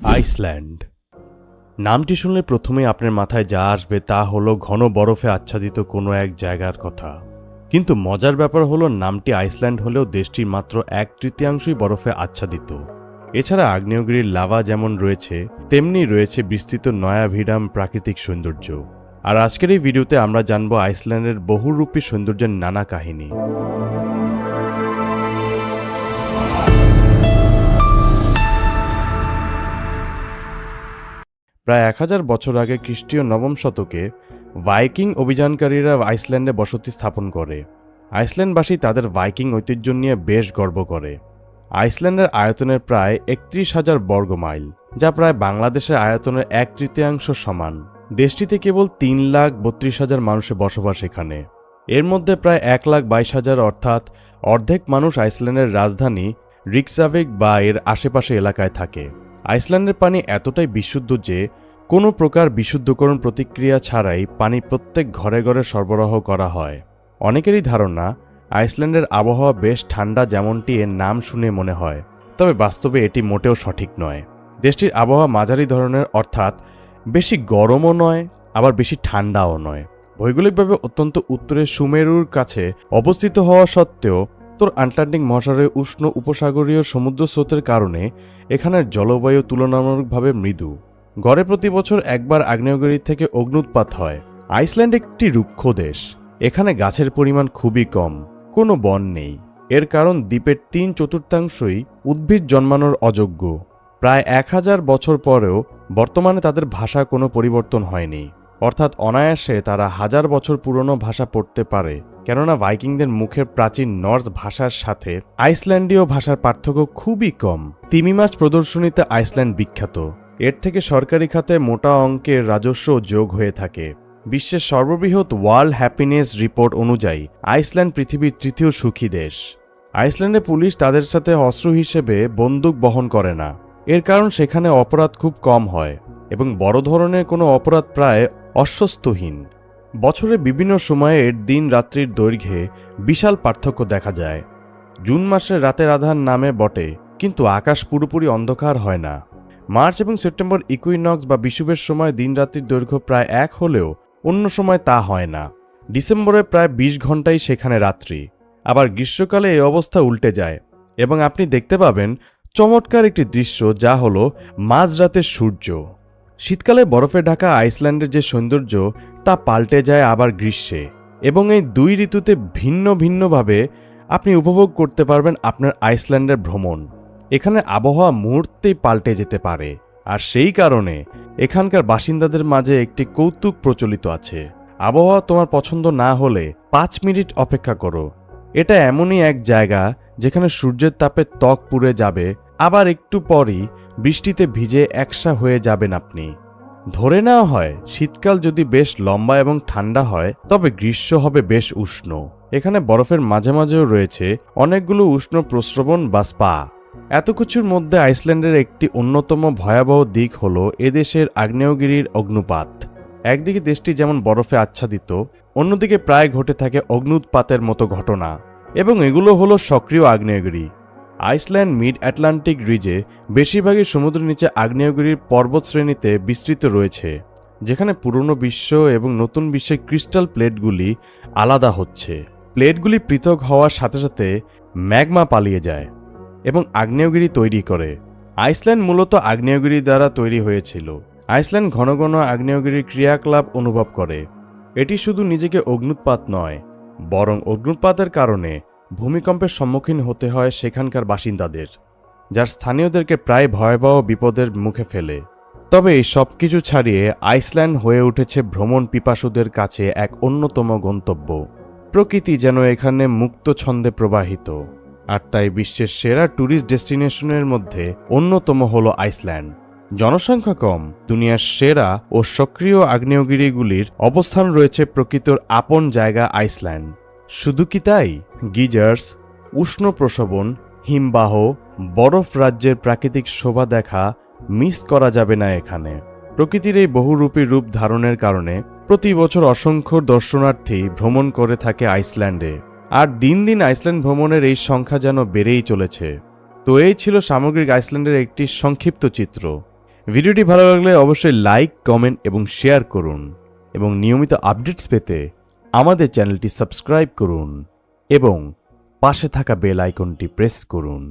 Iceland. নামটি শুনলে প্রথমেই আপনার মাথায় যা আসবে তা হলো ঘন বরফে আচ্ছাদিত কোনো এক জায়গার কথা। কিন্তু মজার ব্যাপার হলো নামটি আইসল্যান্ড হলেও দেশটির মাত্র এক তৃতীয়াংশই বরফে আচ্ছাদিত। এছাড়া আগ্নেয়গিরির লাভা যেমন রয়েছে, তেমনি রয়েছে বিস্তৃত নয়াভিডাম প্রাকৃতিক সৌন্দর্য। আর আজকের এই ভিডিওতে আমরা জানব আইসল্যান্ডের বহুরূপী সৌন্দর্যের নানা কাহিনী। প্রায় এক হাজার বছর আগে খ্রিস্টীয় নবম শতকে ভাইকিং অভিযানকারীরা আইসল্যান্ডে বসতি স্থাপন করে। আইসল্যান্ডবাসী তাদের ভাইকিং ঐতিহ্য নিয়ে বেশ গর্ব করে। আইসল্যান্ডের আয়তনের প্রায় একত্রিশ হাজার বর্গ মাইল, যা প্রায় বাংলাদেশের আয়তনের এক তৃতীয়াংশ সমান। দেশটিতে কেবল তিন লাখ বত্রিশ হাজার মানুষের বসবাস এখানে। এর মধ্যে প্রায় এক লাখ বাইশ হাজার অর্থাৎ অর্ধেক মানুষ আইসল্যান্ডের রাজধানী রিক্সাভেক বা এর আশেপাশে এলাকায় থাকে। আইসল্যান্ডের পানি এতটাই বিশুদ্ধ যে, কোনো প্রকার বিশুদ্ধকরণ প্রতিক্রিয়া ছাড়াই পানি প্রত্যেক ঘরে ঘরে সরবরাহ করা হয়। অনেকেরই ধারণা, আইসল্যান্ডের আবহাওয়া বেশ ঠান্ডা যেমনটি এর নাম শুনে মনে হয়, তবে বাস্তবে এটি মোটেও সঠিক নয়। দেশটির আবহাওয়া মাঝারি ধরনের, অর্থাৎ বেশি গরমও নয়, আবার বেশি ঠান্ডাও নয়। ভৌগোলিকভাবে অত্যন্ত উত্তরে সুমেরুর কাছে অবস্থিত হওয়া সত্ত্বেও উত্তর আটলান্টিক মহাসাগরের উষ্ণ উপসাগরীয় সমুদ্র স্রোতের কারণে এখানের জলবায়ু তুলনামূলকভাবে মৃদু। গড়ে প্রতি বছর একবার আগ্নেয়গিরি থেকে অগ্নুৎপাত হয়। আইসল্যান্ড একটি রুক্ষ দেশ। এখানে গাছের পরিমাণ খুবই কম, কোনো বন নেই। এর কারণ দ্বীপের তিন চতুর্থাংশই উদ্ভিদ জন্মানোর অযোগ্য। প্রায় এক হাজার বছর পরেও বর্তমানে তাদের ভাষা কোনো পরিবর্তন হয়নি। অর্থাৎ অনায়াসে তারা হাজার বছর পুরনো ভাষা পড়তে পারে। কেননা ভাইকিংদের মুখের প্রাচীন নর্স ভাষার সাথে আইসল্যান্ডীয় ভাষার পার্থক্য খুবই কম। তিমি তিমিমাস প্রদর্শনীতে আইসল্যান্ড বিখ্যাত। এর থেকে সরকারি খাতে মোটা অঙ্কের রাজস্ব যোগ হয়ে থাকে। বিশ্বের সর্ববৃহৎ ওয়ার্ল্ড হ্যাপিনেস রিপোর্ট অনুযায়ী আইসল্যান্ড পৃথিবীর তৃতীয় সুখী দেশ। আইসল্যান্ডে পুলিশ তাদের সাথে অস্ত্র হিসেবে বন্দুক বহন করে না। এর কারণ সেখানে অপরাধ খুব কম হয় এবং বড় ধরনের কোনো অপরাধ প্রায় অস্বস্থহীন। বছরের বিভিন্ন সময়ে এর দিন রাত্রির দৈর্ঘ্যে বিশাল পার্থক্য দেখা যায়। জুন মাসে রাতের আধার নামে বটে, কিন্তু আকাশ পুরোপুরি অন্ধকার হয় না। মার্চ এবং সেপ্টেম্বর ইকুইনক্স বা বিষুবের সময় দিনরাত্রির দৈর্ঘ্য প্রায় এক হলেও অন্য সময় তা হয় না। ডিসেম্বরে প্রায় বিশ ঘন্টাই সেখানে রাত্রি। আবার গ্রীষ্মকালে এই অবস্থা উল্টে যায়। এবং আপনি দেখতে পাবেন চমৎকার একটি দৃশ্য যা হলো মাঝরাতের সূর্য। শীতকালে বরফে ঢাকা আইসল্যান্ডের যে সৌন্দর্য, তা পাল্টে যায় আবার গ্রীষ্মে। এবং এই দুই ঋতুতে ভিন্ন ভিন্নভাবে আপনি উপভোগ করতে পারবেন আপনার আইসল্যান্ডের ভ্রমণ। এখানে আবহাওয়া মুহূর্তেই পাল্টে যেতে পারে। আর সেই কারণে এখানকার বাসিন্দাদের মাঝে একটি কৌতুক প্রচলিত আছে। আবহাওয়া তোমার পছন্দ না হলে পাঁচ মিনিট অপেক্ষা করো। এটা এমনই এক জায়গা যেখানে সূর্যের তাপে ত্বক পুড়ে যাবে। আবার একটু পরই বৃষ্টিতে ভিজে একসা হয়ে যাবেন আপনি। ধরে নেওয়া হয়, শীতকাল যদি বেশ লম্বা এবং ঠান্ডা হয়, তবে গ্রীষ্ম হবে বেশ উষ্ণ। এখানে বরফের মাঝে মাঝেও রয়েছে অনেকগুলো উষ্ণ প্রস্রবণ বা স্পা। এত কিছুর মধ্যে আইসল্যান্ডের একটি অন্যতম ভয়াবহ দিক হল এদেশের আগ্নেয়গিরির অগ্নুপাত একদিকে দেশটি যেমন বরফে আচ্ছাদিত, অন্যদিকে প্রায় ঘটে থাকে অগ্নুৎপাতের মতো ঘটনা। এবং এগুলো হলো সক্রিয় আগ্নেয়গিরি। আইসল্যান্ড মিড আটলান্টিক রিজে বেশিরভাগই সমুদ্রের নিচে আগ্নেয়গিরির পর্বতশ্রেণীতে বিস্তৃত রয়েছে, যেখানে পুরনো বিশ্ব এবং নতুন বিশ্বের ক্রিস্টাল প্লেটগুলি আলাদা হচ্ছে। প্লেটগুলি পৃথক হওয়ার সাথে সাথে ম্যাগমা পালিয়ে যায় এবং আগ্নেয়গিরি তৈরি করে। আইসল্যান্ড মূলত আগ্নেয়গিরি দ্বারা তৈরি হয়েছিল। আইসল্যান্ড ঘন ঘন আগ্নেয়গিরির ক্রিয়াকলাপ অনুভব করে। এটি শুধু নিজেকে অগ্নুৎপাত নয়, বরং অগ্নুৎপাতের কারণে ভূমিকম্পের সম্মুখীন হতে হয় সেখানকার বাসিন্দাদের, যার স্থানীয়দেরকে প্রায় ভয়াবহ বিপদের মুখে ফেলে। তবে এই সব কিছু ছাড়িয়ে আইসল্যান্ড হয়ে উঠেছে ভ্রমণ পিপাসুদের কাছে এক অন্যতম গন্তব্য। প্রকৃতি যেন এখানে মুক্ত ছন্দে প্রবাহিত, আর তাই বিশ্বের সেরা ট্যুরিস্ট ডেস্টিনেশনের মধ্যে অন্যতম হল আইসল্যান্ড। জনসংখ্যা কম, দুনিয়ার সেরা ও সক্রিয় আগ্নেয়গিরিগুলির অবস্থান রয়েছে প্রকৃতর আপন জায়গা আইসল্যান্ড। শুধু কি তাই? গিজার্স, উষ্ণ প্রসবন হিমবাহ, বরফ রাজ্যের প্রাকৃতিক শোভা দেখা মিস করা যাবে না এখানে। প্রকৃতির এই বহুরূপী রূপ ধারণের কারণে প্রতি বছর অসংখ্য দর্শনার্থী ভ্রমণ করে থাকে আইসল্যান্ডে। আর দিন দিন আইসল্যান্ড ভ্রমণের এই সংখ্যা যেন বেড়েই চলেছে। তো এই ছিল সামগ্রিক আইসল্যান্ডের একটি সংক্ষিপ্ত চিত্র। ভিডিওটি ভালো লাগলে অবশ্যই লাইক, কমেন্ট এবং শেয়ার করুন। এবং নিয়মিত আপডেটস পেতে আমাদের চ্যানেলটি সাবস্ক্রাইব করুন এবং পাশে থাকা বেল আইকনটি প্রেস করুন।